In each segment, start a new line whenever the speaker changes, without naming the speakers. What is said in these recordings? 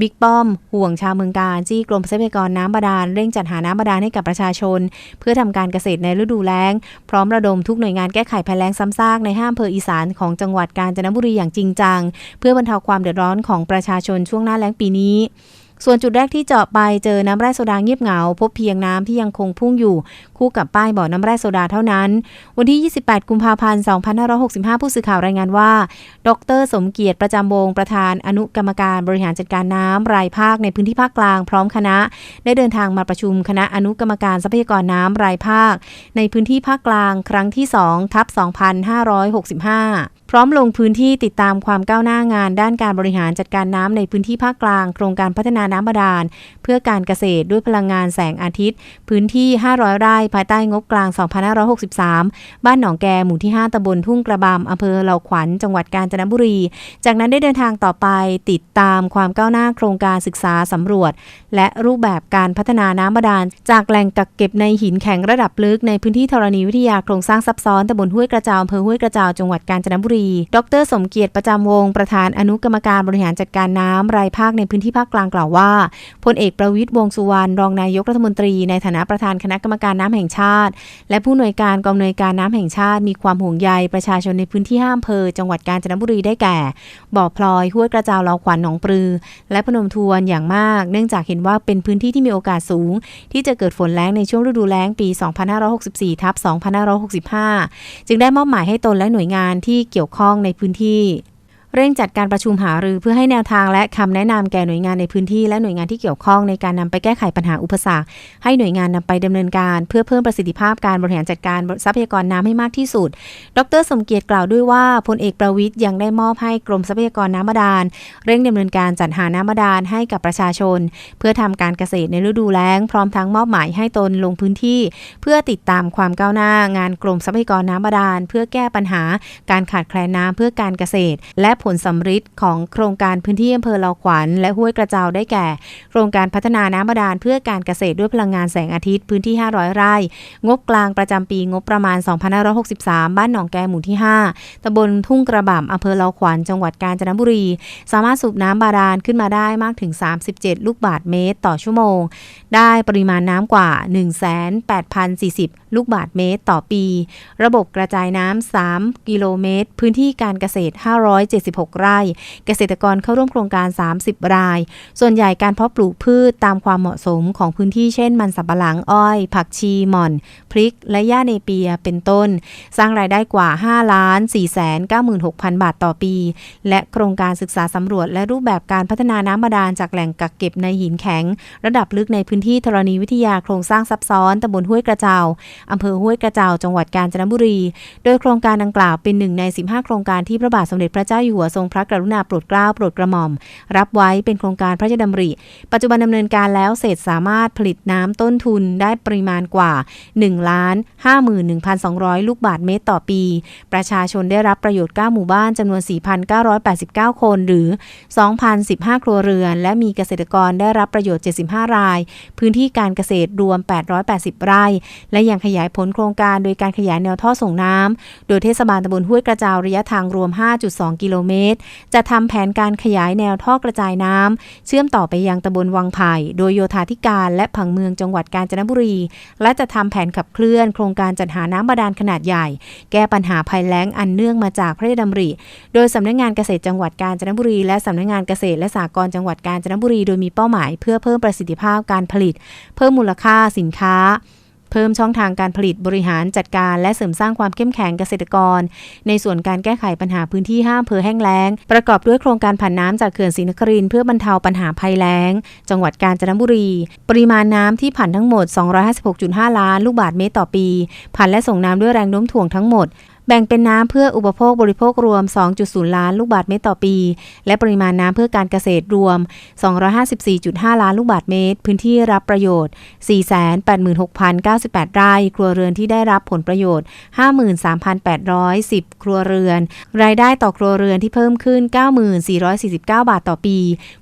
บิ๊กป้อม ห่วงชาวเมืองการจี้กรมทรัพยากรน้ำบาดาลเร่งจัดหาน้ำบาดาลให้กับประชาชน เพื่อทำการเกษตรในฤดูแล้ง พร้อมระดมทุกหน่วยงานแก้ไขภัยแล้งซ้ำซากในห้ามเพออีสานของจังหวัดกาญจนบุรีอย่างจริงจัง เพื่อบรรเทาความเดือดร้อนของประชาชนช่วงหน้าแล้งปีนี้ ส่วนจุดแรกที่เจาะไปเจอน้ำแร่โซดาเงียบเหงา พบเพียงน้ำที่ยังคงพุ่งอยู่ คู่กับป้ายบ่อน้ำแร่โซดาเท่านั้น วันที่ 28 กุมภาพันธ์ 2565 ผู้สื่อข่าวรายงานว่า ดร สมเกียรติประจำวงประธานอนุกรรมการบริหารจัดการน้ำรายภาคในพื้นที่ภาคกลางพร้อมคณะ ได้เดินทางมาประชุมคณะอนุกรรมการทรัพยากรน้ำรายภาค ในพื้นที่ภาคกลางครั้งที่2ทับ2565พร้อมลงพื้นที่ติดตามความก้าวหน้างานด้านการบริหารจัดการน้ำในพื้นที่ภาคกลาง โครงการพัฒนาน้ำบาดาล เพื่อการเกษตรด้วยพลังงานแสงอาทิตย์ พื้นที่ 500 ไร่ภายใต้งบกลาง 2563 บ้านหนองแกหมู่ที่ 5ตำบลทุ่งกระบำอำเภอเหล่าขวัญจังหวัดกาญจนบุรี จากนั้นได้เดินทางต่อไปติดตามความก้าวหน้าโครงการศึกษาสำรวจ และรูปแบบการพัฒนาน้ำบาดาล จากแหล่งกักเก็บในหินแข็งระดับลึกในพื้นที่ธรณีวิทยาโครงสร้างซับซ้อนตำบลห้วยกระเจาอำเภอห้วยกระเจาจังหวัดกาญจนบุรี ดร สมเกียรติประจำวงศประธานอนุกรรมการบริหารจัดการน้ำรายภาคในพื้นที่ภาคกลางกล่าวว่าพลเอกประวิตยวงสุวรรณรองนายกรัฐมนตรีในฐานะประธานคณะกรรมการน้ำแห่งชาติ และผู้หน่วยการกองหน่วยการน้ำแห่งชาติ มีความห่วงใยประชาชนในพื้นที่ห้าอำเภอจังหวัดกาญจนบุรีได้แก่ บ่อพลอยห้วยกระจ้าเลาขวัญหนองปลือ และพนมทวนอย่างมาก เนื่องจากเห็นว่าเป็นพื้นที่ที่มีโอกาสสูง ที่จะเกิดฝนแล้งในช่วงฤดูแล้งปี 2564ทับ2565 จึงได้มอบหมายให้ตนและหน่วยงานที่เกี่ยวข้องในพื้นที่ เร่งจัดการประชุมหารือเพื่อให้แนวทางและคำแนะนำแก่หน่วยงานในพื้นที่และหน่วยงานที่เกี่ยวข้องในการนำไปแก้ไขปัญหาอุปสรรค ให้หน่วยงานนำไปดำเนินการ เพื่อเพิ่มประสิทธิภาพการบริหารจัดการทรัพยากรน้ำให้มากที่สุด ดร สมเกียรติกล่าวด้วยว่าพลเอกประวิทย์ยังได้มอบให้กรมทรัพยากรน้ำบาดาลเร่งดำเนินการจัดหาน้ำบาดาลให้กับประชาชน เพื่อทำการเกษตรในฤดูแล้ง พร้อมทั้งมอบหมายให้ตนลงพื้นที่ เพื่อติดตามความก้าวหน้างานกรมทรัพยากรน้ำบาดาลเพื่อแก้ปัญหา การขาดแคลนน้ำเพื่อการเกษตร และผลสำฤทธิ์ของโครงการพื้นที่อำเภอเลาขวัญและห้วยกระเจ้าได้แก่ โครงการพัฒนาน้ำบาดาลเพื่อการเกษตรด้วยพลังงานแสงอาทิตย์พื้นที่ 500 ไร่ งบกลางประจำปีงบประมาณ 2563 บ้านหนองแกหมู่ที่ 5ตำบลทุ่งกระบ่ำอำเภอเลาขวัญจังหวัดกาญจนบุรี สามารถสูบน้ำบาดาลขึ้นมาได้มากถึง 37 ลูกบาทเมตรต่อชั่วโมง ได้ปริมาณน้ำกว่า 1,8,040 ลูกบาทเมตรต่อปี ระบบกระจายน้ำ3กิโลเมตร พื้นที่การเกษตร 5 7 576ไร่ เกษตรกรเข้าร่วมโครงการ 30 ราย ส่วนใหญ่การเพาะปลูกพืชตามความเหมาะสมของพื้นที่เช่น มันสำปะหลังอ้อย ผักชีหม่อน พริก และหญ้าเนเปียเป็นต้น สร้างรายได้กว่า 5 ล้าน4แสน96,000 บาทต่อปี และโครงการศึกษาสำรวจ และรูปแบบการพัฒนาน้ำบาดาลจากแหล่งกักเก็บในหินแข็ง ระดับลึกในพื้นที่ธรณีวิทยาโครงสร้างซับซ้อนตำบลห้วยกระเจ้าอำเภอห้วยกระเจ้าจังหวัดกาญจนบุรี โดยโครงการดังกล่าวเป็นหนึ่งใน 15 โครงการที่พระบาทสมเด็จพระเจ้าอยู่หัวหัวทรงพระกรุณาโปรดเกล้าโปรดกระหม่อม รับไว้เป็นโครงการพระราชดำริ ปัจจุบันดำเนินการแล้วเสร็จสามารถผลิตน้ำต้นทุนได้ปริมาณกว่า1ล้าน51,200 ลูกบาทเมตรต่อปี ประชาชนได้รับประโยชน์ 9 หมู่บ้านจำนวน 4,989 คนหรือ 2,015 ครัวเรือน และมีเกษตรกรได้รับประโยชน์ 75 ราย พื้นที่การเกษตรรวม 880 ไร่ และยังขยายผลโครงการโดยการขยายแนวท่อส่งน้ำ โดยเทศบาลตำบลห้วยกระเจาระยะทางรวม 5.2 กิโลเมตร จะทำแผนการขยายแนวท่อกระจายน้ำเชื่อมต่อไปยังตำบลวังไผ่ โดยโยธาธิการและผังเมืองจังหวัดกาญจนบุรี และจะทำแผนขับเคลื่อนโครงการจัดหาน้ำบาดาลขนาดใหญ่ แก้ปัญหาภัยแล้งอันเนื่องมาจากพระราชดำริ โดยสำนักงงานเกษตรจังหวัดกาญจนบุรี และสำนักงงานเกษตรและสหกรณ์จังหวัดกาญจนบุรี โดยมีเป้าหมาย เพื่อเพิ่มประสิทธิภาพการผลิต เพิ่มมูลค่าสินค้า เพิ่มช่องทางการผลิตบริหารจัดการ และเสริมสร้างความเข้มแข็งเกษตรกร ในส่วนการแก้ไขปัญหาพื้นที่ห้ามเพอแห้งแล้ง ประกอบด้วยโครงการผ่านน้ำจากเขื่อนศรีนครินเพื่อบรรเทาปัญหาภัยแล้ง จังหวัดกาญจนบุรี ปริมาณน้ำที่ผ่านทั้งหมด 256.5 ล้านลูกบาศก์เมตรต่อปีผ่านและส่งน้ำด้วยแรงโน้มถ่วงทั้งหมด แบ่งเป็นน้ำเพื่ออุปโภคบริโภครวม 2.0 ล้านลูกบาศก์เมตรต่อปี และปริมาณน้ำเพื่อการเกษตรรวม 254.5 ล้านลูกบาศก์เมตร พื้นที่รับประโยชน์ 486,098 ไร่ ครัวเรือนที่ได้รับผลประโยชน์ 53,810 ครัวเรือน รายได้ต่อครัวเรือนที่เพิ่มขึ้น 9449 บาทต่อปี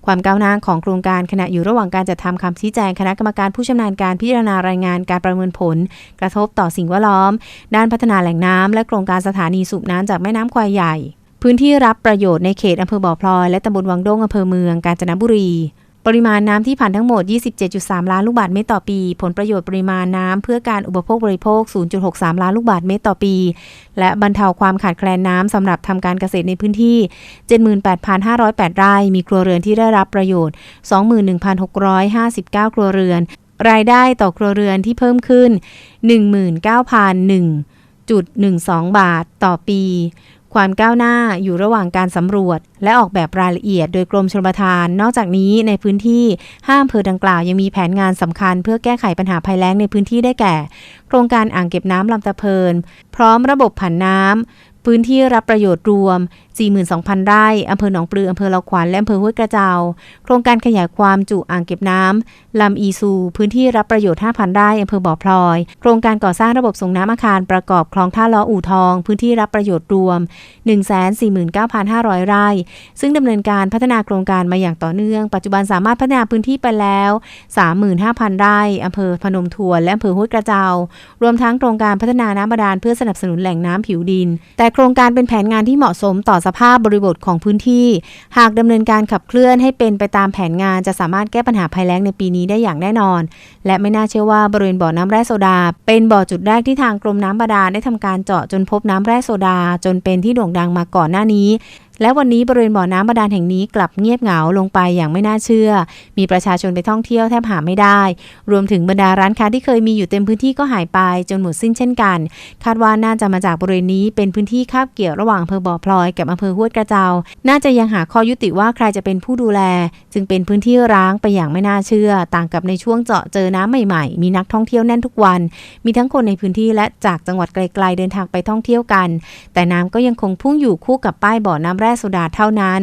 ความก้าวหน้าของโครงการขณะอยู่ระหว่างการจัดทำคำชี้แจงคณะกรรมการผู้ชำนาญการพิจารณารายงานการประเมินผล กระทบต่อสิ่งแวดล้อม ด้านพัฒนาแหล่งน้ำและโครงการสถานีสูบน้ำจากแม่น้ำควายใหญ่ พื้นที่รับประโยชน์ในเขตอำเภอบ่อพลอย และตำบลวังด้งอำเภอเมืองกาญจนบุรี ปริมาณน้ำที่ผ่านทั้งหมด 27.3 ล้านลูกบาศก์เมตรต่อปี ผลประโยชน์ปริมาณน้ำเพื่อการอุปโภคบริโภค 0.63 ล้านลูกบาศก์เมตรต่อปี และบรรเทาความขาดแคลนน้ำสำหรับทำการเกษตรในพื้นที่ 78,508 ไร่ มีครัวเรือนที่ได้รับประโยชน์ 21,659 ครัวเรือนรายได้ต่อครัวเรือนที่เพิ่มขึ้น 19,1 1.12 บาทต่อปี ความก้าวหน้าอยู่ระหว่างการสำรวจ และออกแบบรายละเอียดโดยกรมชลประทาน นอกจากนี้ในพื้นที่ห้ามเพอดังกล่าวยังมีแผนงานสำคัญ เพื่อแก้ไขปัญหาภัยแล้งในพื้นที่ได้แก่ โครงการอ่างเก็บน้ำลำตะเพิน พร้อมระบบผันน้ำพื้นที่รับประโยชน์รวม 42,000 ไร่อำเภอหนองปลืออำเภอเราขวัญและอำเภอห้วยกระเจาโครงการขยายความจุอ่างเก็บน้ำลำอีซู พื้นที่รับประโยชน์ 5,000 ไร่อำเภอบ่อพลอย โครงการก่อสร้างระบบส่งน้ำอาคารประกอบคลองท่าล้ออู่ทอง พื้นที่รับประโยชน์รวม 149,500 ไร่ ซึ่งดำเนินการพัฒนาโครงการมาอย่างต่อเนื่อง ปัจจุบันสามารถพัฒนาพื้นที่ไปแล้ว 35,000 ไร่อำเภอพนมทวนและอำเภอห้วยกระเจารวมทั้งโครงการพัฒนาน้ำบาดาลเพื่อสนับสนุนแหล่งน้ำผิวดิน แต่โครงการเป็นแผนงานที่เหมาะสมต่อสภาพบริบทของพื้นที่ หากดำเนินการขับเคลื่อนให้เป็นไปตามแผนงานจะสามารถแก้ปัญหาภัยแล้งในปีนี้ได้อย่างแน่นอน และไม่น่าเชื่อว่าบริเวณบ่อน้ำแร่โซดา เป็นบ่อจุดแรกที่ทางกรมน้ำบาดาลได้ทำการเจาะจนพบน้ำแร่โซดา จนเป็นที่โด่งดังมาก่อนหน้านี้ และวันนี้บริเวณบ่อน้ำบาดาลแห่งนี้กลับเงียบเหงาลงไปอย่างไม่น่าเชื่อ มีประชาชนไปท่องเที่ยวแทบหาไม่ได้ รวมถึงบรรดาร้านค้าที่เคยมีอยู่เต็มพื้นที่ก็หายไปจนหมดสิ้นเช่นกัน คาดว่าน่าจะมาจากบริเวณนี้เป็นพื้นที่คาบเกี่ยวระหว่างอำเภอบ่อพลอยกับอำเภอห้วยกระเจา น่าจะยังหาข้อยุติว่าใครจะเป็นผู้ดูแล จึงเป็นพื้นที่ร้างไปอย่างไม่น่าเชื่อ ต่างกับในช่วงเจาะเจอน้ำใหม่ๆ มีนักท่องเที่ยวแน่นทุกวัน มีทั้งคนในพื้นที่และจากจังหวัดไกลๆเดินทางไปท่องเที่ยวกัน แต่น้ำก็ยังคงพุ่งอยู่คู่กับป้ายบ่อน้ำแร่โซดาเท่านั้น